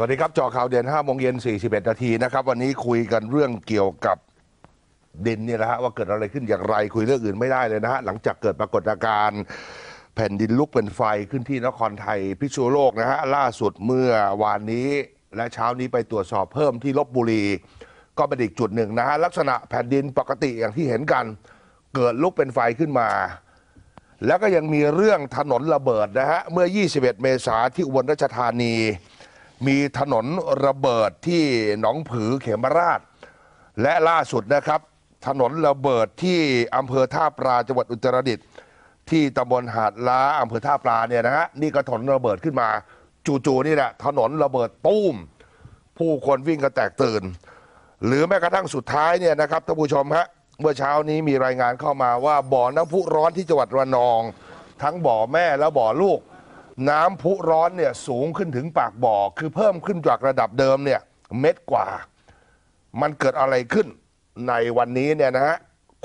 สวัสดีครับจอข่าวเด่น5โมงเย็น 41 นาทีนะครับ วันนี้คุยกันเรื่องเกี่ยวกับดินเนี่ยนะฮะว่าเกิดอะไรขึ้นอย่างไรคุยเรื่องอื่นไม่ได้เลยนะฮะหลังจากเกิดปรากฏการณ์แผ่นดินลุกเป็นไฟขึ้นที่นครไทยพิษณุโลกนะฮะล่าสุดเมื่อวานนี้และเช้านี้ไปตรวจสอบเพิ่มที่ลบบุรี ก็เป็นอีกจุดหนึ่งนะฮะลักษณะแผ่นดินปกติอย่างที่เห็นกัน เกิดลุกเป็นไฟขึ้นมา แล้วก็ยังมีเรื่องถนนระเบิดนะฮะเมื่อ 21 เมษาที่อุบลราชธานี มีถนนระเบิดที่หนองผือเขมราช และล่าสุดนะครับ ถนนระเบิดที่อำเภอท่าปลาจังหวัดอุตรดิตถ์ที่ตำบลหาดล้าอำเภอท่าปลาเนี่ยนะฮะนี่ก็ถนนระเบิดขึ้นมา จู่ๆนี่แหละถนนระเบิดตุ้ม ผู้คนวิ่งกันแตกตื่น หรือแม้กระทั่งสุดท้ายเนี่ยนะครับท่านผู้ชมฮะเมื่อเช้านี้มีรายงานเข้ามาว่าบ่อน้ำพุร้อนที่จังหวัดระนอง ทั้งบ่อแม่และบ่อลูก น้ำพุร้อนเนี่ยสูงขึ้นถึงปากบ่อ คือเพิ่มขึ้นจากระดับเดิมเนี่ยเม็ดกว่า มันเกิดอะไรขึ้นในวันนี้เนี่ยนะฮะ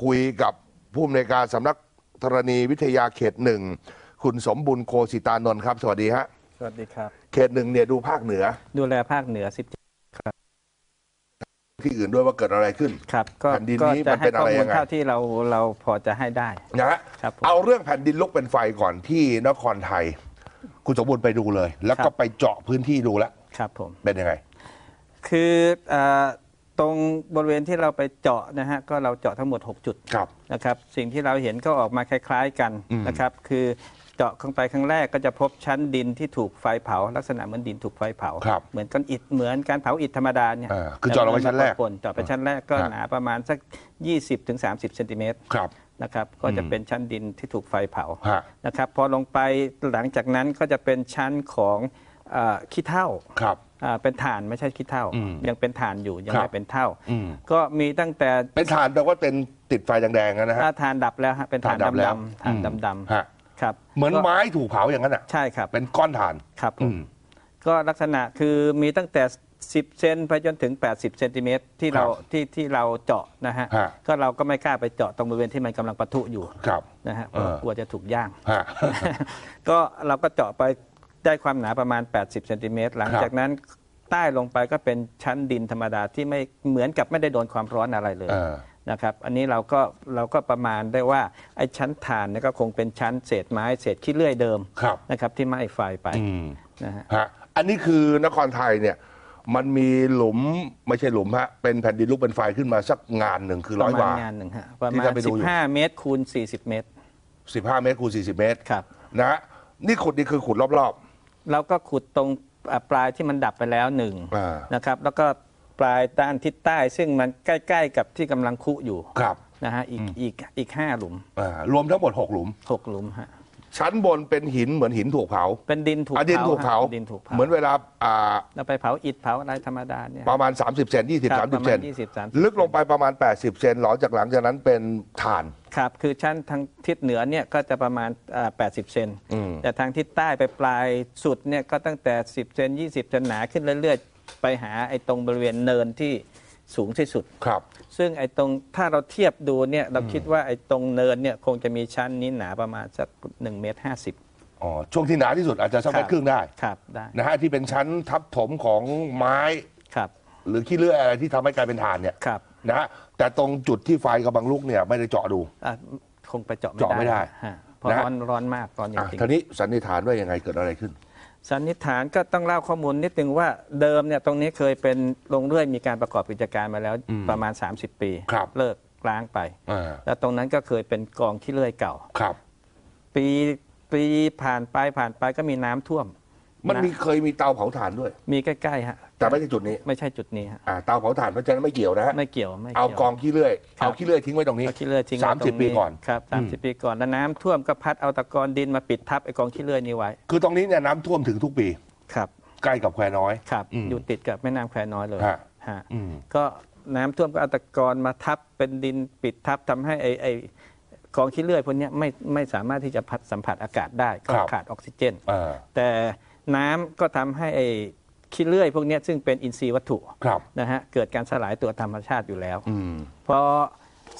คุยกับผู้อำนวยการสำนักธรณีวิทยาเขตหนึ่งคุณสมบุญโคสิตานนท์ครับ สวัสดีฮะสวัสดีครับ เขตหนึ่งเนี่ยดูภาคเหนือ ดูแลภาคเหนือที่อื่นด้วยว่าเกิดอะไรขึ้น17ครับก็แผ่นดินก็นี้จะมันให้เป็นข้อะอไรมูยัลงไงเท่าที่เราเราพอจะให้ได้ นะฮะครับผม เอาเรื่องแผ่นดินลุกเป็นไฟก่อนที่นครไทย คุณสมบูรณ์ไปดูเลย แล้วก็ไปเจาะพื้นที่ดูแล้วครับผม เป็นยังไง คือเออตรงบริเวณที่เราไปเจาะนะฮะก็เราเจาะทั้งหมด 6 จุดครับ นะครับ สิ่งที่เราเห็นก็ออกมาคล้ายๆกันอืมนะครับ คือเจาะเข้าไปครั้งแรกก็จะพบชั้นดินที่ถูกไฟเผา ลักษณะเหมือนดินถูกไฟเผา ครับเหมือนก้อนอิฐเหมือนการเผาอิฐธรรมดาเนี่ยอ่าคือเจาะลงไปชั้นแรกปนๆเจาะไปชั้นแรกก็ฮะหนาประมาณสัก 20-30เซนติเมตร ครับ นะครับก็จะอืมเป็นชั้นดินที่ถูกไฟเผาฮะ นะครับพอลงไปหลังจากนั้นก็จะเป็นชั้นของเออขี้เถ้าครับ อ่าเป็นถ่านไม่ใช่ขี้เถ้าอืมยังเป็นถ่านอยู่ยังครัไม่บเป็นเท่าอืม ก็มีตั้งแต่เป็นฐานแปลว่าเป็นติดไฟแดงๆนะฮะถ้าถ่านดับแล้วฮะเป็นถ่านถ่านดับแล้วดำๆถ่านอืมดำฮะๆครับเหมือนก็ไม้ถูกเผาอย่างนั้นอะ ใช่ครับเป็นก้อนถ่านครับผอืม ม ก็ลักษณะคือมีตั้งแต่ 10 เซนไปจนถึง 80 เซนติเมตรที่เราครับที่ที่เราเจาะนะฮะ ฮะ ก็เราก็ไม่กล้าไปเจาะตรงบริเวณที่มันกำลังปะทุอยู่ครับ นะฮะเพเออราะกลัวจะถูกย่าง ฮะ ก็เราก็เจาะไปได้ความหนาประมาณ 80 เซนติเมตร หลังครับจากนั้นใต้ลงไปก็เป็นชั้นดินธรรมดาที่ไม่เหมือนกับไม่ได้โดนความร้อนอะไรเลยเออนะครับ อันนี้เราก็เราก็ประมาณได้ว่าไอ้ชั้นฐานเนี่ยก็คงเป็นชั้นเศษไม้เศษขี้เลื่อยเดิมครับ นะครับที่ไหม้ไฟไปอืมนะฮะ ฮะอันนี้คือนครไทยเนี่ย มันมีหลุมไม่ใช่หลุมฮะเป็นแผ่นดินลุกเป็นไฟขึ้นมาสักงานหนึ่งคือปร้อยระกมาณว่างานหนึ่งฮะประที่มาณ ท่านไปดูอยู่ 15 เมตรคูณ 40 เมตร 15 เมตรคูณ40 เมตรครับ นะฮะนี่ขุดนี่คือขุดรอบเราก็ขุดตรงอ่าปลายที่มันดับไปแล้วหนึ่งอ่านะครับ แล้วก็ปลายด้านทิศใต้ ซึ่งมันใกล้ ๆ กับที่กำลังคุอยู่ๆ ครับนะฮะอีกอีกอีกห้าหลุมอ่ารวมทั้งหมด 6 หลุม หกหลุมฮะ ชั้นบนเป็นหินเหมือนหินถูกเผาเป็นดินถูกอะดินถูกเผาฮะดินถูกเผาเหมือนเวลาอ่าเราไปเผาอิฐเผาอะไรธรรมดาเนี่ย ประมาณ 30เซน20 ครับประ30มาณเซน20 30 ลึกลงไปประมาณ 80 เซนหลังจากหลังจากนั้นเป็นฐาน ครับ คือชั้นทางทิศเหนือเนี่ยก็จะประมาณอ่า80 เซนอืม แต่ทางทิศใต้ไปปลายสุดเนี่ยก็ตั้งแต่ 10 เซน20 เซนหนาขึ้นเรื่อยๆ ไปหาไอ้ตรงบริเวณเนินที่ สูงที่สุด ครับ ซึ่งไอ้ตรงถ้าเราเทียบดูเนี่ยเราคิดว่าไอ้ตรงเนินเนี่ยคงจะมีชั้นนี้หนาประมาณสัก1เมตร50อ๋อ ช่วงที่หนาที่สุดอาจจะสักเมตรครึ่งได้ ครับได้นะฮะที่เป็นชั้นทับถมของไม้ ครับ หรือขี้เลื่อยอะไรที่ทำให้กลายเป็นฐานเนี่ยครับนะฮะแต่ตรงจุดที่ไฟกำลังลุกเนี่ยไม่ได้เจาะดู อะคงไปเจาะเจาะไม่ได้ฮะเพราะนะ ร้อนร้อนมากร้อนจอะริง ทีนี้สันนิษฐานว่ายังไงเกิดอะไรขึ้นๆ สันนิษฐานก็ต้องเล่าข้อมูลนิดนึงว่าเดิมเนี่ยตรงนี้เคยเป็นโรงเรื่อยมีการประกอบกิจการมาแล้วอืมประมาณ 30 ปี ครับ เลิกล้างไป อ่าแล้วตรงนั้นก็เคยเป็นกองขี้เลื่อยเก่า ครับ ปีปีผ่านไปผ่านไปก็มีน้ำท่วม มันมีะเคยมีเตาเผาถ่านด้วย มีใกล้ๆฮะ แต่ไม่ใช่จุดนี้ไม่ใช่จุดนี้ฮะอ่าเตาเผาถ่านเพราะฉะนั้นไม่เกี่ยวนะฮะไม่เกี่ยวไม่กี่ยวเอากองขี้เลื่อยครับเอาขี้เลื่อยทิ้งไว้ตรงนี้เอาขี้เลื่อยทิ้งไว้สามสิบตรงปีก่อนครับสามสิบปีก่อนแล้วน้ำท่วมก็พัดเอาตะกอนดินมาปิดทับไอ้กองขี้เลื่อยนี้ไว้คือตรงนี้เนี่ยน้ำท่วมถึงทุกปีครับใกล้กับแควน้อย ครับอืมอยู่ติดกับแม่น้ำแควน้อยเลยฮะ ฮะ อืม ก็น้ำท่วมก็เอาตะกอนมาทับเป็นดินปิดทับทำให้ไอ้ไอ้กองขี้เลื่อยพวกเนี้ยไม่ไม่สามารถที่จะพัดสัมผัสอากาศได้ก็ครับ ขาดออกซิเจน อ่า แต่น้ำก็ทำให้ไอ้ ขี้เลื่อยพวกเนี้ยซึ่งเป็นอินทรีย์วัตถุครับนะฮะเกิดการสลายตัวธรรมชาติอยู่แล้วอืมพอ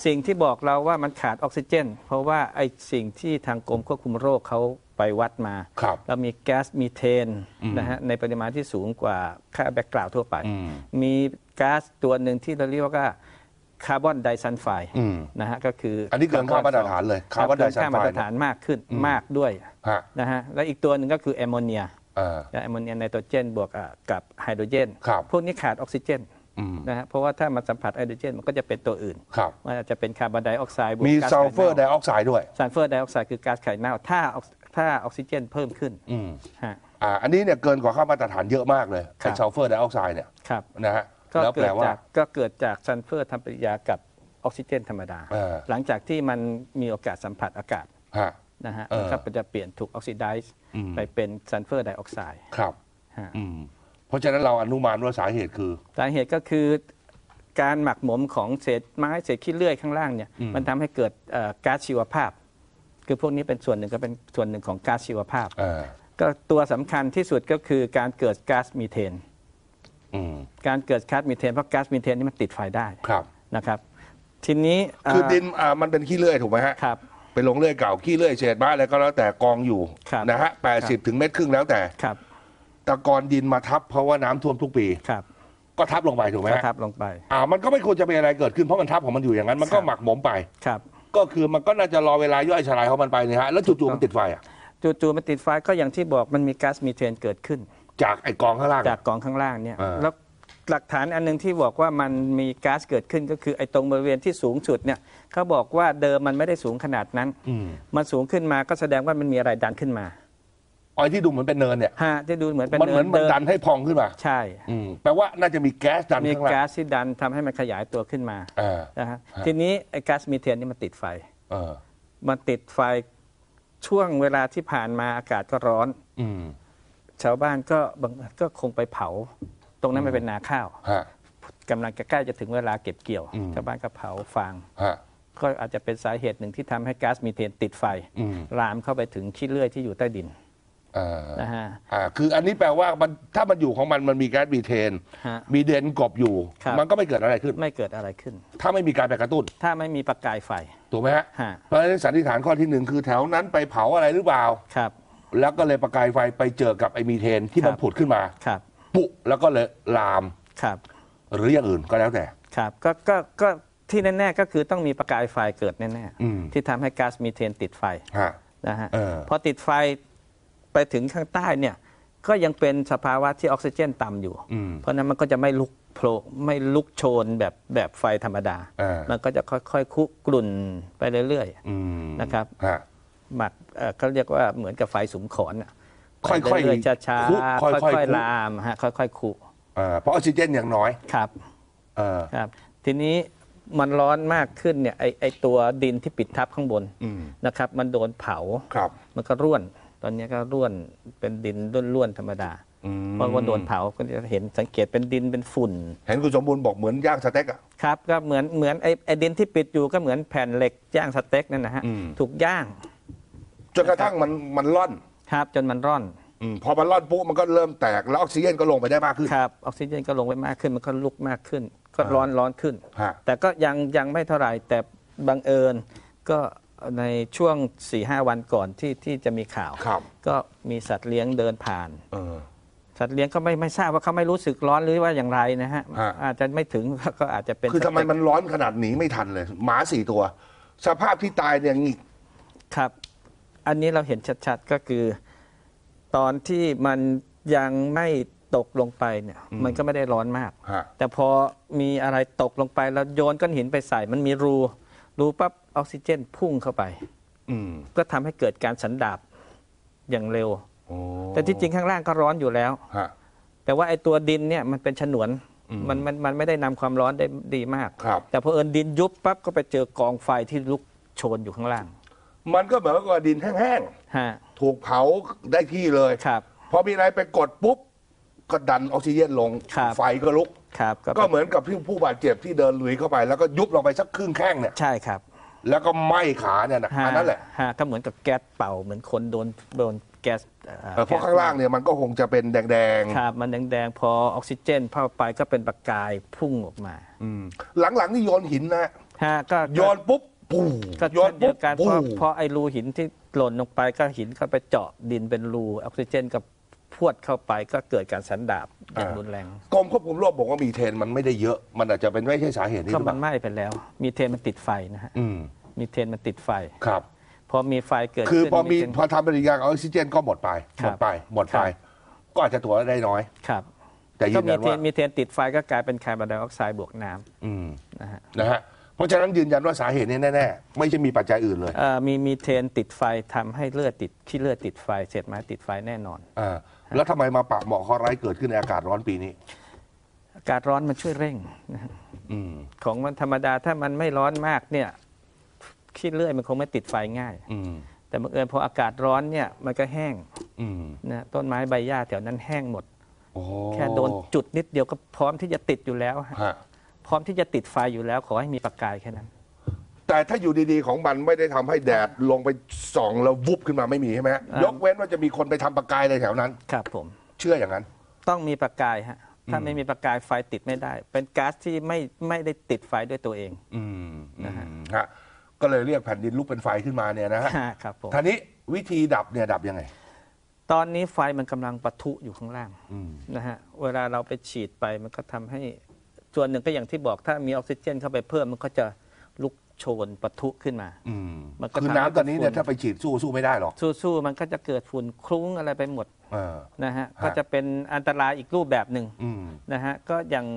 สิ่งที่บอกเราว่ามันขาดออกซิเจน เพราะว่าไอ้สิ่งที่ทางกรมควบคุมโรคเขาไปวัดมาครับแล้วมีแก๊สมีเทนนะฮะในปริมาณที่สูงกว่าค่าแบ็กกราวทั่วไปอืมมีก๊าซตัวหนึ่งที่เราเรียกว่าคาร์บอนไดซัลไฟด์อืมนะฮะก็คืออันนี้เกินค่ามาตรฐานเลยคาร์บอนไดซัลคาร์บอนไดซัลไฟด์มาตรฐานมากขึ้นมากด้วยฮะนะฮะและอีกตัวหนึ่งก็คือแอมโมเนียเออ แอมโมเนียไนโตรเจนบวกอะกับไฮโดรเจนครับพวกนี้ขาดออกซิเจนอืมนะฮะเพราะว่าถ้ามันสัมผัสไฮโดรเจนมันก็จะเป็นตัวอื่นครับมันอาจจะเป็นคาร์บอนไดออกไซด์บวกมีก๊าซซัลเฟอร์ไดไข่เน่าออกไซด์ด้วยซัลเฟอร์ไดออกไซด์คือก๊าซไข่เน่าถ้าออกถ้าออกซิเจนเพิ่มขึ้นอืมฮะอ่าอันนี้เนี่ยเกินกว่าค่ามาตรฐานเยอะมากเลยครัไอ้บซัลเฟอร์ไดออกไซด์เนี่ยครับนะฮะก็แล้วแปเกิลดว่าจากก็เกิดจากซัลเฟอร์ทำปฏิกิริยากับออกซิเจนธรรมดาเออหลังจากที่มันมีโอกาสสัมผัสอากาศฮะ นะฮะเออมันก็จะเปลี่ยนถูกออกซิไดซ์อืมไปเป็นซัลเฟอร์ไดออกไซด์ครับฮะอืมเพราะฉะนั้นเราอนุมานว่าสาเหตุคือ สาเหตุก็คือการหมักหมมของเศษไม้เศษขี้เลื่อยข้างล่างเนี่ยอืมมันทำให้เกิดเอ่อก๊าซชีวภาพ คือพวกนี้เป็นส่วนหนึ่งก็เป็นส่วนหนึ่งของก๊าซชีวภาพเออก็ตัวสำคัญที่สุดก็คือการเกิดก๊าซมีเทนอืมการเกิดก๊าซมีเทนเพราะก๊าซมีเทนนี่มันติดไฟได้ครับนะครับ ทีนี้เคือดินอ่ามันเป็นขี้เลื่อยถูกไหมฮะครับ เป็นลงเลื่อยเก่าขี้เลื่อยเศษไม้อะไรก็แล้วแต่กองอยู่ครับ นะฮะแปดสิบถึงเม็ดครึ่งแล้วแต่ครับตะกอนดินมาทับเพราะว่าน้ำท่วมทุกปี ครับก็ทับลงไปถูกไหมก็ฮะทับลงไป อ่ามันก็ไม่ควรจะเป็นอะไรเกิดขึ้นเพราะมันทับของมันอยู่อย่างนั้นมันก็ครับ หมักหมมไป ครับ ก็คือมันก็น่าจะรอเวลาย่อยสลายของมันไปเนี่ยฮะแล้วจู่ๆมันติดไฟอะจู่ๆมันติดไฟก็อย่างที่บอกมันมีก๊าซมีเทนเกิดขึ้น จากไอ้กองข้างล่าง จากกองข้างล่างเนี่ยอ่า แล้วหลักฐานอันหนึงที่บอกว่ามันมีก๊าซเกิดขึ้นก็คือไอ้ตรงบริเวณที่สูงสุดเนี่ย เขาบอกว่าเดิมมันไม่ได้สูงขนาดนั้นอืมมันสูงขึ้นมาก็แสดงว่ามันมีอะไรดันขึ้นมาออยที่ดูเหมือนเป็นเนินเนี่ยฮะที่ดูเหมือนเป็นมันเหมือนมันเดิดันให้พองขึ้นมา ใช่อืมแปลว่าน่าจะมีแก๊สดันมีข้างล่างก๊าซที่ดันทำให้มันขยายตัวขึ้นมาเออนะฮะฮะทีนี้ไอ้ก๊าซมีเทนนี่มันติดไฟเออมันติดไฟช่วงเวลาที่ผ่านมาอากาศก็ร้อนอืมชาวบ้านก็บางก็คงไปเผา ตรงนั้นมันเป็นนาข้าวฮะกำลังจะใกล้จะถึงเวลาเก็บเกี่ยวอืมชาวบ้านก็เผาฟางฮะ ก็อาจจะเป็นสาเหตุหนึ่งที่ทำให้ก๊าซมีเทนติดไฟอืมลามเข้าไปถึงขี้เลื่อยที่อยู่ใต้ดินเออนะฮะอ่าคืออันนี้แปลว่ามันถ้ามันอยู่ของมันมันมีแก๊สมีเทนฮะมีเดนกบอยู่ครับมันก็ไม่เกิดอะไรขึ้น ไม่เกิดอะไรขึ้น ถ้าไม่มีการไปกระตุ้น ถ้าไม่มีประกายไฟ ถูกไหมฮะฮะ เพราะฉะนั้นสันนิษฐานข้อที่หนึ่งคือแถวนั้นไปเผาอะไรหรือเปล่า ครับ แล้วก็เลยประกายไฟไปเจอกับไอมีเทนที่มันครับผุดขึ้นมา ครับ ปุแล้วก็เลยลาม ครับ หรืออย่างอื่นก็แล้วแต่ ครับ ก็ ก็ ก็ ที่แน่ ๆ ก็คือต้องมีประกายไฟเกิดแน่อืมๆที่ทำให้ก๊าซมีเทนติดไฟฮะนะฮะเออพอติดไฟไปถึงข้างใต้เนี่ยก็ยังเป็นสภาวะที่ออกซิเจนต่ำอยู่อืมเพราะฉะนั้นมันก็จะไม่ลุกโผล่ไม่ลุกโชนแบบแบบไฟธรรมดาอ่ามัมันก็จะค่อยๆคุกรุ่นไปเรื่อยอืมนะครับฮะๆหมักเอ่อเขาเรียกว่าเหมือนกับไฟสุมขอนอะค่อยๆไปเรื่อยๆช้าคุๆค่อยๆค่อยคุๆลามฮะค่อยๆคุอ่าเพราะออกซิเจนอย่างน้อยครับเออครับ ทีนี้ มันร้อนมากขึ้นเนี่ยไอไอตัวดินที่ปิดทับข้างบนอืมนะครับ มันโดนเผาครับ มันก็ร่วน ตอนนี้ก็ร่วนเป็นดินร่วนๆธรรมดาอืมเพราะว่าโดนเผาก็จะเห็นสังเกตเป็นดินเป็นฝุ่น เห็นคุณสมบูรณ์บอกเหมือนย่างสเต็กอะครับก็เหมือนเหมือนไอ้ไอ้ดินที่ปิดอยู่ก็เหมือนแผ่นเหล็กย่างสเต็กนั่นนะฮะอืมถูกย่างจนกระทั่งมันมันร่อนครับจนมันร่อน อืมพอมันร่อนปุ๊บมันก็เริ่มแตกแล้วออกซิเจนก็ลงไปได้มากขึ้น ครับออกซิเจนก็ลงไปมากขึ้นมันก็ลุกมากขึ้น ก็ร้อนร้อนขึ้น ฮะ แต่ก็ยังยังไม่เท่าไหร่แต่บังเอิญก็ในช่วง4ีหวันก่อนที่ที่จะมีข่าว ครับก็มีสัตว์เลี้ยงเดินผ่าน เออ สัตว์เลี้ยงก็ไม่ไม่ทราบว่าเขาไม่รู้สึกร้อนหรือว่าอย่างไรนะฮะฮะ อาจจะไม่ถึงก็อาจจะเป็นคือทำไมสเต็กมันร้อนขนาดหนีไม่ทันเลย หมาสี่ตัว สภาพที่ตายเนี่ยหงิก ครับ อันนี้เราเห็นชัดๆก็คือ ตอนที่มันยังไม่ตกลงไปเนี่ย มันก็ไม่ได้ร้อนมาก ฮะ แต่พอมีอะไรตกลงไปแล้วโยนก้อนหินไปใส่มันมีรูรูปั๊บออกซิเจนพุ่งเข้าไป อืมก็ทำให้เกิดการสันดาบอย่างเร็ว โอ้แต่ที่จริงข้างล่างก็ร้อนอยู่แล้ว ฮะ แต่ว่าไอ้ตัวดินเนี่ยมันเป็นฉนวนอืมมันมันมันไม่ได้นำความร้อนได้ดีมาก ครับ แต่พอเอิญดินยุบปั๊บก็ไปเจอกองไฟที่ลุกโชนอยู่ข้างล่าง มันก็เหมือนกับดินแห้งฮะๆถูกเผาได้ที่เลยครับ พอมีอะไรไปกดปุ๊บก็ดันออกซิเจนลงครับ ไฟก็ลุก ครับก็เหมือนกับที่ผู้บาดเจ็บที่เดินลุยเข้าไป แล้วก็ยุบลงไปสักครึ่งแข้งเนี่ย ใช่ครับแล้วก็ไหม้ขาเนี่ยนะอันนั้นแหละฮะก็เหมือนกับแก๊สเป่าเหมือนคนโดนโดนแก๊สอ่เออเพราะข้างล่างเนี่ยมันก็คงจะเป็นแดงครับมันแดงๆพอออกซิเจนเข้าไปก็เป็นประกายพุ่งออกมาๆอืมหลังๆนี่โยนหินนะฮะก็โยนปุ๊บ ปูก็โยเช่นนเดีปุ๊ยบวกันเพปูราะเพราะไอ้รูหินที่หล่นลงไปก็หินเข้าไปเจาะดินเป็นรูออกซิเจนก็พรวดเข้าไปก็เกิดการสันดาบอย่างอ่ารุนแรง กรมควบคุมโรคบอกว่ามีเทนมันไม่ได้เยอะ มันอาจจะเป็นไม่ใช่สาเหตุนี้หก็รือเปมันล่าไหม้ไปแล้ว มีเทนมันติดไฟนะฮะอืมมีเทนมันติดไฟครับ พอมีไฟเกิดคือขึ้นพอมีเทน พอทำปฏิกิริยากับออกซิเจนก็หมดไปคหรัมบดไป หมดไป ครับ ก็อาจจะตัวได้น้อย ครับแต่ยืก็นมียันเทว่านมีเทนติดไฟก็กลายเป็นคาร์บอนไดออกไซด์บวกน้อืมำนะฮะ นะฮะ เพราะฉะนั้นยืนยันว่าสาเหตุนี้แน่ๆไม่ใช่มีปัจจัยอื่นเลยเอ่อมีมีเทนติดไฟทำให้เลือดติดขี้เลือดติดไฟเศษไม้ติดไฟแน่นอน อ่าแล้วทำไมมาปะเหมาะข้อร้ายเกิดขึ้นในอากาศร้อนปีนี้ อากาศร้อนมันช่วยเร่งนะฮะอืมของมันธรรมดาถ้ามันไม่ร้อนมากเนี่ยขี้เลื่อยมันคงไม่ติดไฟง่าย อืมแต่บังเอิญพออากาศร้อนเนี่ยมันก็แห้งอืมนะต้นไม้ใบหญ้าแถวนั้นแห้งหมด โอ้แค่โดนจุดนิดเดียวก็พร้อมที่จะติดอยู่แล้วฮะฮะ พร้อมที่จะติดไฟอยู่แล้วขอให้มีประกายแค่นั้น แต่ถ้าอยู่ดีๆของมันไม่ได้ทำให้แดดลงไปส่องแล้ววุบขึ้นมาไม่มีใช่ไหมฮะอ่าย ยกเว้นว่าจะมีคนไปทำประกายอะไรแถวนั้น ครับผม เชื่ออย่างนั้น ต้องมีประกายฮะ ถ้าไม่มีประกายไฟติดไม่ได้ เป็นก๊าซที่ไม่ไม่ได้ติดไฟด้วยตัวเอง อืมนะฮะอืมฮะก็เลยเรียกแผ่นดินลุกเป็นไฟขึ้นมาเนี่ยนะฮะครับผมท่านี้วิธีดับเนี่ยดับยังไง ตอนนี้ไฟมันกำลังปะทุอยู่ข้างล่างอืมนะฮะ เวลาเราไปฉีดไปมันก็ทำให้ ส่วนหนึ่งก็อย่างที่บอกถ้ามีออกซิเจนเข้าไปเพิ่มมันก็จะลุกโชนปะทุขึ้นมา อืมมันก็คือทำให้น้ำตอนนี้เนี่ยฝุ่นถ้าไปฉีดสู้สู้ไม่ได้หรอกสู้ๆมันก็จะเกิดฝุ่นคลุ้งอะไรไปหมดเออนะฮะฮะก็จะเป็นอันตรายอีกรูปแบบหนึ่งอืม นะฮะก็อย่าง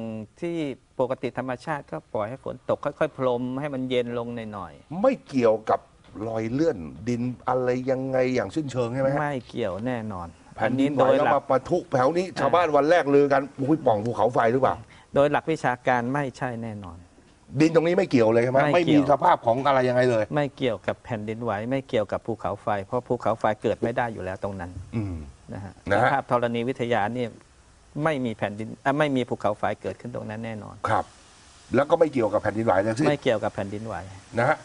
ที่ปกติธรรมชาติก็ปล่อยให้ฝนตกค่อยๆ พรมให้มันเย็นลงหน่อยไม่เกี่ยวกับรอยเลื่อนดินอะไรยังไงอย่างสิ้นเชิงใช่ไหมๆฮะไม่เกี่ยวแน่นอนแผ่อันนดินี้นไหวโดยแล้วหลัมากปะทุแถวนี้ชาวบ้านวันแรกลือกันอุ้ยปล่องภูเขาไฟหรือเปล่า โดยหลักวิชาการไม่ใช่แน่นอน ดินตรงนี้ไม่เกี่ยวเลยใช่ไหมไม่ไม่เกี่มียว สภาพของอะไรยังไงเลย ไม่เกี่ยวกับแผ่นดินไหวไม่เกี่ยวกับภูเขาไฟ เพราะภูเขาไฟเกิดไม่ได้อยู่แล้วตรงนั้นอืม นะฮะนะสฮะ ภาพธรณีวิทยานี่ไม่มีแผ่นดินอะไม่มีภูเขาไฟเกิดขึ้นตรงนั้นแน่นอน ครับ แล้วก็ไม่เกี่ยวกับแผ่นดินไหวทั้งสิ้น ไม่เกี่ยวกับแผ่นดินไหว นะฮะ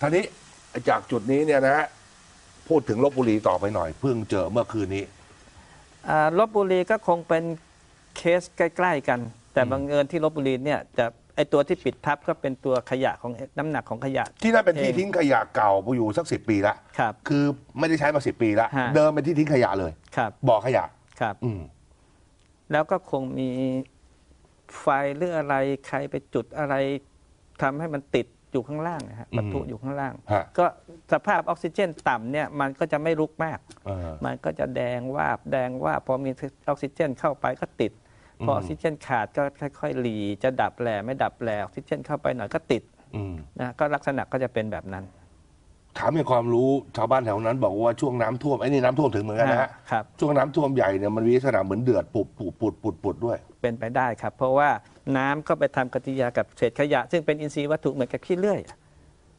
ท่านี้จากจุดนี้เนี่ยนะฮะพูดถึงลบบุรีต่อไปหน่อย เพิ่งเจอเมื่อคืนนี้ อ่าลบบุรีก็คงเป็นเคสใกล้ ๆ กัน แต่บังเอิญที่ลบบุรีเนี่ยจะไอตัวที่ปิดทับก็เป็นตัวขยะของน้ำหนักของขยะ ที่นั่นเป็นที่เองทิ้งขยะเก่าอยู่สักสิปีละครับคือไม่ได้ใช้มาสิปีละฮะ เดิมเป็นที่ทิ้งขยะเลย ครับบ่อขยะ ครับ อืม แล้วก็คงมีไฟหรืออะไรใครไปจุดอะไรทำให้มันติดอยู่ข้างล่างนะฮะอืม ปะทุอยู่ข้างล่าง ฮะก็สภาพออกซิเจนต่ำเนี่ยมันก็จะไม่ลุกมาก เออมันก็จะแดงวาบแดงวาบพอมีออกซิเจนเข้าไปก็ติด พออมอกซิเจนขาดก็ค่อยๆหลีจะดับแหล่ไม่ดับแหล่ออกซิเจนเข้าไปหน่อยก็ติดอืมนะก็ลักษณะก็จะเป็นแบบนั้นถามในความรู้ชาวบ้านแถวนั้น บอกว่าช่วงน้ำท่วมไอ้นี่น้ำท่วมถึงเหมือนกันนะฮะครับ ช่วงน้ำท่วมใหญ่เนี่ยมันมีลักษณะเหมือนเดือดปุดปุดปุดปุดปุดด้วย เป็นไปได้ครับ เพราะว่าน้ำก็ไปทำปฏิกิริยากับเศษขยะ ซึ่งเป็นอินทรีย์วัตถุเหมือนกับขี้เลื่อย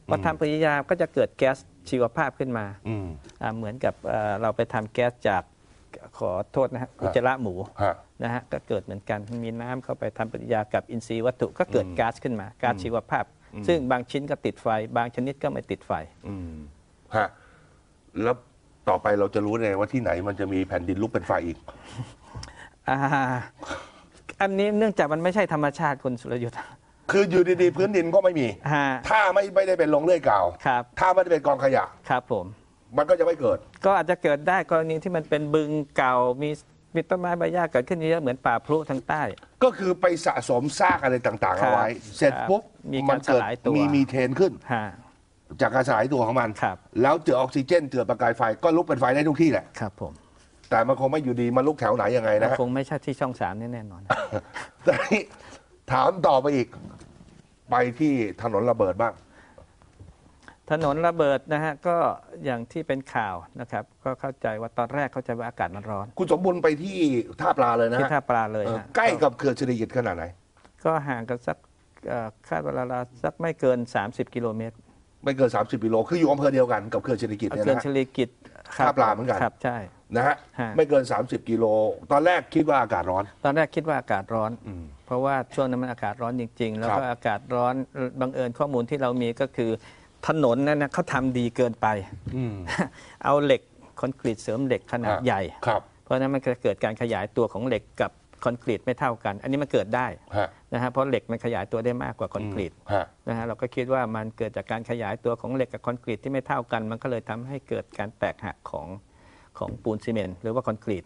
พอทำปฏิกิริยาก็จะเกิดแก๊สชีวภาพขึ้นมาอืม อ่าเหมือนกับเอ่อเราไปทำแก๊สจาก ขอโทษนะฮะอุจจาระหมูฮะนะฮะก็เกิดเหมือนกันมีน้ำเข้าไปทำปฏิกิริยากับอินทรีย์วัตถุก็เกิดก๊าซขึ้นมาก๊าซชีวภาพ ซึ่งบางชิ้นก็ติดไฟ บางชนิดก็ไม่ติดไฟอืมฮะแล้วต่อไปเราจะรู้ไงว่าที่ไหนมันจะมีแผ่นดินลุกเป็นไฟอีกอ่าอันนี้เนื่องจากมันไม่ใช่ธรรมชาติคุณสุรยุทธ์คืออยู่ดีๆพื้นดินก็ไม่มีฮะถ้าไม่ไม่ได้เป็นลงเลื่อยเก่าครับถ้าไม่ได้เป็นกองขยะ ครับผม มันก็จะไม่เกิด ก็อาจจะเกิดได้กรณีที่มันเป็นบึงเก่ามีมีต้นไม้ใบหญ้าเกิดขึ้นเยอะเหมือนป่าพลุทางใต้ ก็คือไปสะสมซากอะไรต่างๆครับเอาไว้ เสร็จปุ๊บมีการมัเกิดสลายตัว มีมีเทนขึ้น ฮะ จากการสลายตัวของมัน ครับ แล้วเจอออกซิเจนเจอประกายไฟก็ลุกเป็นไฟได้ทุกที่แหละ ครับผมแต่มันคงไม่อยู่ดีมาลุกแถวไหนยังไงนะฮะ คงไม่ใช่ที่ช่องสามแน่นอน แต่นี่ถามต่อไปอีก ไปที่ถนนระเบิดบ้าง ถนนระเบิดนะฮะก็อย่างที่เป็นข่าวนะครับ ก็เข้าใจว่าตอนแรกเข้าใจว่าอากาศมันร้อนคุณสมบุญไปที่ท่าปลาเลยนะที่ฮะท่าปลาเลยเออฮะใกล้กับเขื่อนสิริกิติ์ขนาดไหน ก็ห่างกันสักเอ่อคาดเวลาสักไม่เกิน 30 กิโลเมตรไม่เกิน 30กิโลคืออยู่อำเภอเดียวกันกับเขื่อนสิริกิติ์เนี่ยเขื่อนนะชฮะ ลีกิจครับท่าปลาเหมือนกัน ครับใช่ นะฮะฮะ ไม่เกิน 30 กิโล ตอนแรกคิดว่าอากาศร้อน ตอนแรกคิดว่าอากาศร้อนอืมเพราะว่าช่วงนั้นมันอากาศร้อนจริง ๆ แล้วคก็รับอากาศร้อนบังเอิญข้อมูลที่เรามีก็คือ ถนนนั้นนะเขาทำดีเกินไป อืม เอาเหล็กคอนกรีตเสริมเหล็กขนาดฮะใหญ่ ครับเพราะฉะนั้นมันจะเกิดการขยายตัวของเหล็กกับคอนกรีตไม่เท่ากัน อันนี้มันเกิดได้ฮะนะฮะเพราะเหล็กมันขยายตัวได้มากกว่าคอนกรีตฮะนะฮะเราก็คิดว่ามันเกิดจากการขยายตัวของเหล็กกับคอนกรีตที่ไม่เท่ากัน มันก็เลยทำให้เกิดการแตกหักของของปูนซีเมนต์หรือว่าคอนกรีต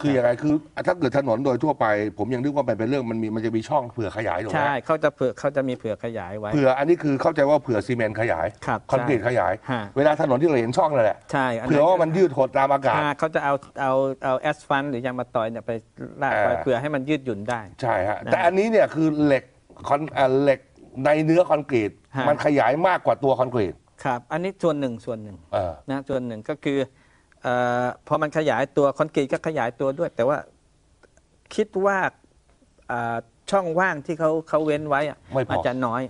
คือยังไงคือถ้าเกิดถนนโดยทั่วไป ผมยังนึกว่ามันเป็นเรื่องมันมีมันจะมีช่องเผื่อขยายถูกไหมใช่เขาจะเผื่อเขาจะมีเผื่อขยายไว้ เผื่ออันนี้คือเข้าใจว่าเผื่อซีเมนต์ขยายครับคอนกรีตใช่ขยาย ฮะ เวลาถนนที่เราเห็นช่องนั่นแหละใช่นเผื่อว่ามันยืดหดตามอากาศ อ่าเขาจะเอาเอาเอาแอสฟันหรือยางมะตอยเนี่ยไปลากไปอ่าเพื่อให้มันยืดหยุ่นได้ ใช่ฮะนะแต่อันนี้เนี่ยคือเหล็กคอนเอ่อเหล็กในเนื้อคอนกรีต ฮะ มันขยายมากกว่าตัวคอนกรีตครับ อันนี้ส่วนหนึ่งส่วนหนึ่งเออ นะส่วนหนึ่งก็คือเออ พอมันขยายตัวคอนกรีตก็ขยายตัวด้วย แต่ว่าคิดว่าอ่าช่องว่างที่เขาเขาเว้นไว้อะไม่พออาจจะน้อย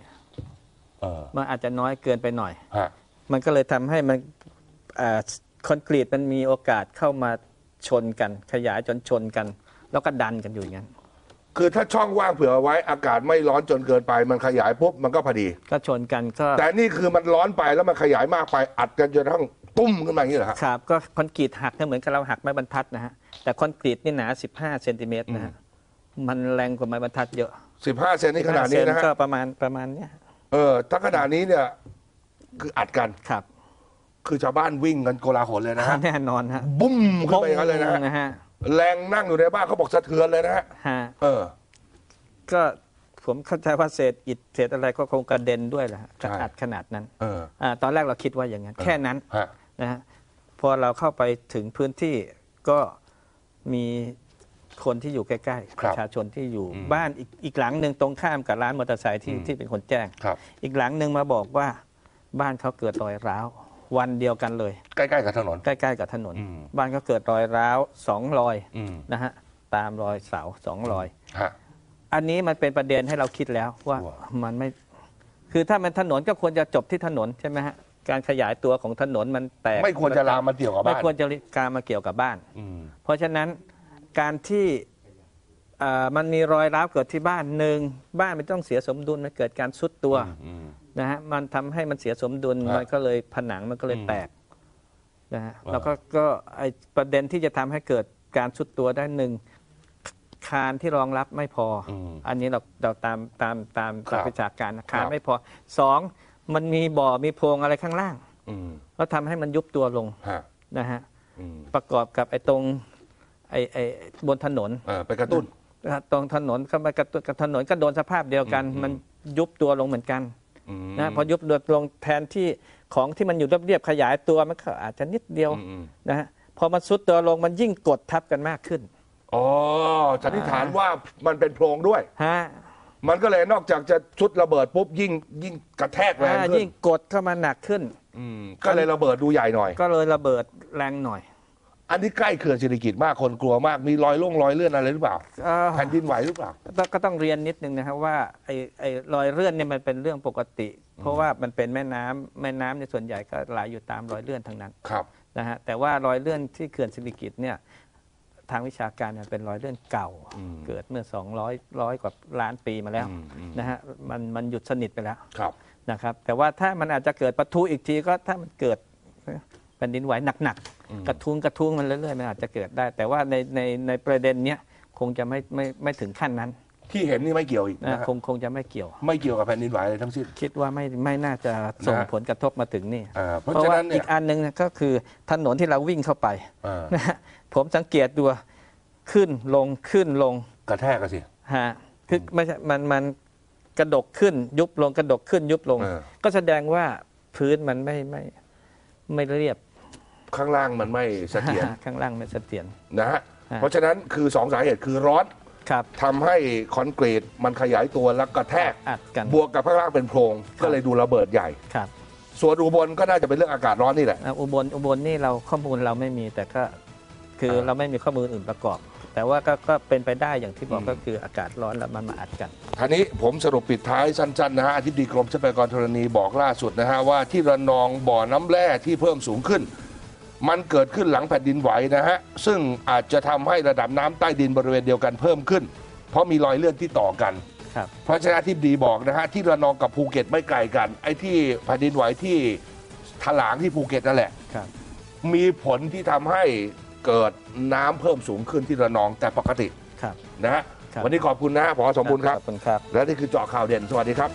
เออมันอาจจะน้อยเกินไปหน่อยฮะมันก็เลยทำให้มันอาคอนกรีตมันมีโอกาสเข้ามาชนกัน ขยายจนชนกัน แล้วก็ดันกันอยู่อย่างนั้นคือถ้าช่องว่างเผื่อไว้อากาศไม่ร้อนจนเกินไปมันขยายปุ๊บมันก็พอดี ก็ชนกันก็แต่นี่คือมันร้อนไปแล้วมันขยายมากไปอัดกันจนกระทั่ง ตุ้มขึ้นมาอย่างนี้เหรอฮะ ครับก็คอนกรีตหักก็เหมือนกับเราหักไม้บรรทัดนะฮะแต่คอนกรีตนี่หนา 15เซนติเมตรนะฮะมันแรงกว่าไม้บรรทัดเยอะสิบห้าเซนนี่ขนาดนี้นะเซฮะ ก็ประมาณประมาณเนี้ยเออ ถ้าขนาดนี้เนี่ย คืออัดกัน ครับคือชาวบ้านวิ่งกันโกลาหลเลยนะฮะ แน่นอนฮะบุ้มขึ้นไปอย่างนั้นเลยนะฮะ นะฮะแรงนั่งอยู่ในบ้านเขาบอกสะเทือนเลยนะฮะ ฮะเออ ก็ผมเข้าใจว่าเศษอิฐเศษอะไรก็คงกระเด็นด้วยแหละฮะใช่ อัดขนาดนั้นเออ อ่าตอนแรกเราคิดว่าอย่างนั้น แค่นั้น ฮะ นะฮะพอเราเข้าไปถึงพื้นที่ก็มีคนที่อยู่ใกล้ๆคปรับระชาชนที่อยู่อืมบ้านอีกอีกหลังหนึ่งตรงข้ามกับร้านมอเตอร์ไซค์ที่อืมที่เป็นคนแจ้ง ครับ อีกหลังหนึ่งมาบอกว่าบ้านเขาเกิดรอยร้าว วันเดียวกันเลย ใกล้ๆกับถนน ใกล้ๆกับถนน อืม บ้านเขาเกิดรอยร้าวสองรอยอืมนะฮะตามรอยเสาสองรอย ฮะ อันนี้มันเป็นประเด็นให้เราคิดแล้วว่าว่ามันไม่ คือถ้ามันถนนก็ควรจะจบที่ถนนใช่ไหมฮะ การขยายตัวของถนนมันแตกไม่ควรจะลามมาเกี่ยวกับไม่บ้านควรจะการมาเกี่ยวกับบ้าน อืม เพราะฉะนั้นการที่เอ่อมันมีรอยร้าวเกิดที่บ้านหนึ่งบ้านมันต้องเสียสมดุลมันเกิดการซุดตัวอืม นะฮะมันทำให้มันเสียสมดุลฮะมันก็เลยผนังมันก็เลยอืมแตกนะฮะอ่า แล้วก็ก็ไอประเด็นที่จะทำให้เกิดการซุดตัวได้หนึ่งคานที่รองรับไม่พออมอันนี้เราเราตามตามตามครับตามวิชาการนะครัคานบไม่พอสอง มันมีบ่อมีโพรงอะไรข้างล่างอืมแล้วทำให้มันยุบตัวลงฮะนะฮะอืมประกอบกับไอ้ตรงไอ้ไอ้บนถนนเออไปกระตุ้นนะฮะตรงถนนก็มากระตุ้นกับถนนก็โดนสภาพเดียวกันอืมมันยุบตัวลงเหมือนกันอืมนะพอยุบตัวลงแทนที่ของที่มันอยู่เรียบๆขยายตัวมันก็อาจจะนิดเดียวอืมอืมนะฮะพอมันซุดตัวลงมันยิ่งกดทับกันมากขึ้นอ๋อสันนิษฐานว่ามันเป็นโพรงด้วยฮะ มันก็เลยนอกจากจะชุดระเบิดปุ๊บยิ่งยิ่งกระแทกแรงอ่าขึ้ยิ่นงกดเข้ามาหนักขึ้น อืมก็เลยระเบิดดูใหญ่หน่อย ก็เลยระเบิดแรงหน่อยอันนี้ใกล้เขื่อนศิริกิตมากคนกลัวมากมีรอยล่งรอยเลื่อนอะไรหรือเปล่าเอ่อ แผ่นดินไหวหรือเปล่าต้องก็ต้องเรียนนิดนึงนะครับว่าไอ้ไอ้รอยเลื่อนเนี่ยมันเป็นเรื่องปกติ เพราะว่ามันเป็นแม่น้ำแม่น้ำในยส่วนใหญ่ก็ไหลอยู่ตามรอยเลื่อนทั้งนั้นครับ นะฮะแต่ว่ารอยเลื่อนที่เขื่อนสิริกิตเนี่ย ทางวิชาการเนี่ยเป็นรอยเลื่อนเก่า อืม เกิดเมื่อ 200ร้อยกว่าล้านปีมาแล้วอืมอืมนะฮะมันมันหยุดสนิทไปแล้วครับ นะครับแต่ว่าถ้ามันอาจจะเกิดปะทุอีกทีก็ถ้ามันเกิดแผ่นดินไหวหนักอืม ๆกระทุ้งกระทุ้งมันเรื่อยๆมันอาจจะเกิดได้ แต่ว่าในในในประเด็นเนี้ยคงจะไม่ไม่ไม่ถึงขั้นนั้น ที่เห็นนี่ไม่เกี่ยวอีกนะนะฮะคงคงจะไม่เกี่ยว ไม่เกี่ยวกับแผ่นดินไหวอะไรทั้งสิ้น คิดว่าไม่ไม่น่าจะส่งนะฮะผลกระทบมาถึงนี่อ่าเพราะเพราะฉะว่านั้นเนี่อียกอันหนึ่งเนี่ยก็คือถนนที่เราวิ่งเข้าไปอ่านะฮะผมสังเกตดูขึ้นลงขึ้นลงกระแทกกันสิ ฮะคือไม่ใช่มันมันกระดกขึ้นยุบลงกระดกขึ้นยุบลง เออ ก็แสดงว่าพื้นมันไม่ไม่ไม่เรียบข้างล่างมันไม่เสถียร ข้างล่างไม่เสถียร นะฮะฮะเพราะฉะนั้นคือสองสาเหตุคือร้อน ครับทำให้คอนกรีตมันขยายตัวแล้วกระแทก อัดกันบวกกับข้างล่างเป็นโพรงก็เลยดูระเบิดใหญ่ ครับส่วนอุบลก็น่าจะเป็นเรื่องอากาศร้อนนี่แหละ อะอุบลอุบลนี่เราข้อมูลเราไม่มีแต่ก็คือเราไม่มีข้อมูลอื่นประกอบ แต่ว่าก็ก็เป็นไปได้อย่างที่บอกอืมก็คืออากาศร้อนแล้วมันมาอัดกัน ทีนี้ผมสรุปปิดท้ายสั้นๆนะฮะอธิบดีกรมทรัพยากรธรณีบอกล่าสุดนะฮะว่าที่ระนองบ่อน้ำแร่ที่เพิ่มสูงขึ้น มันเกิดขึ้นหลังแผ่นดินไหวนะฮะ ซึ่งอาจจะทำให้ระดับน้ำใต้ดินบริเวณเดียวกันเพิ่มขึ้น เพราะมีรอยเลื่อนที่ต่อกัน ครับ เพราะฉะนั้นที่ดีบอกนะฮะ ที่ระนองกับภูเก็ตไม่ไกลกัน ไอ้ที่แผ่นดินไหวที่ถลางที่ภูเก็ตนั่นแหละ ครับ มีผลที่ทำให้เกิดน้ำเพิ่มสูงขึ้นที่ระนองแต่ปกติครับ นะฮะครับ วันนี้ขอบคุณนะฮะผอสมบูรณ์ครับ ขอบคุณครับ และนี่คือเจาะข่าวเด่นสวัสดีครับ